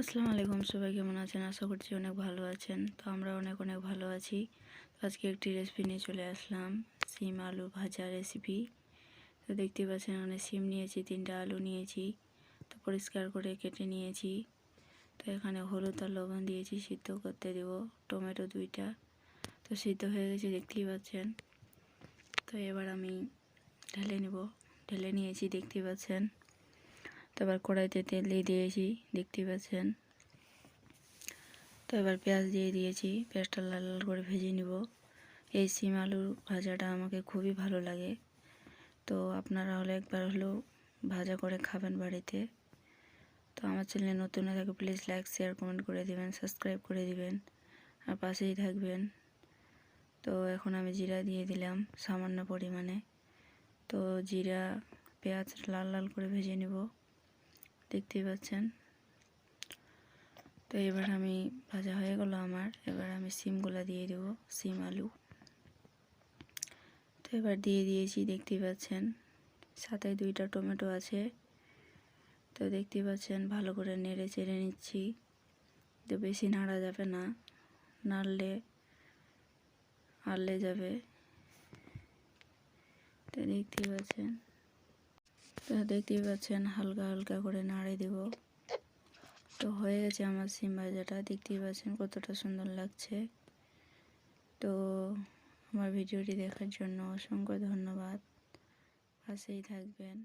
আসসালামু আলাইকুম, সবাই কেমন আছেন? আশা করছি অনেক ভালো আছেন। তো আমরা অনেক অনেক ভালো আছি। আজকে একটি রেসিপি নিয়ে চলে আসলাম, সিম আলু ভাজা রেসিপি তো দেখতে পাচ্ছেন অনেক সিম নিয়েছি, তিনটা আলু নিয়েছি। তো পরিষ্কার করে কেটে নিয়েছি। তো এখানে হলুদ আর লবণ দিয়েছি, সিদ্ধ করতে দেব টমেটো দুইটা। তো সিদ্ধ হয়ে গেছে, দেখতেই পাচ্ছেন। তো এবার আমি ঢেলে নেব। ঢেলে নিয়েছি দেখতেই পাচ্ছেন। তো এবার কড়াইতে তেল দিয়ে দিয়েছি, দেখতেই পাচ্ছেন। তো এবার পেঁয়াজ দিয়ে দিয়েছি, পেঁয়াজটা লাল লাল করে ভেজে নিব। এই সিম আলুর ভাজাটা আমাকে খুবই ভালো লাগে। তো আপনারা হলে একবার হলেও ভাজা করে খাবেন বাড়িতে। তো আমার চ্যানেলে নতুন হয়ে থাকে প্লিজ লাইক শেয়ার কমেন্ট করে দিবেন সাবস্ক্রাইব করে দিবেন, আর পাশেই থাকবেন। তো এখন আমি জিরা দিয়ে দিলাম সামান্য পরিমাণে। তো জিরা, পেঁয়াজ লাল লাল করে ভেজে নেব। দেখতেই পাচ্ছেন। তো এবার আমি ভাজা হয়ে গেল আমার। এবার আমি সিমগুলা দিয়ে দেব, সিম, আলু। তো এবার দিয়ে দিয়েছি, দেখতেই পাচ্ছেন। সাথে দুইটা টমেটো আছে। তো দেখতেই পাচ্ছেন, ভালো করে নেড়ে চেড়ে নিচ্ছি। তো বেশি নাড়া যাবে না। নাড়লে, আড়লে যাবে। তো দেখতেই পাচ্ছেন। তো দেখতেই পাচ্ছেন, হালকা হালকা করে নাড়ে দিব। তো হয়ে গেছে আমার সিম ভাজাটা দেখতেই পাচ্ছেন কতটা সুন্দর লাগছে। তো আমার ভিডিওটি দেখার জন্য অসংখ্য ধন্যবাদ। পাশেই থাকবেন।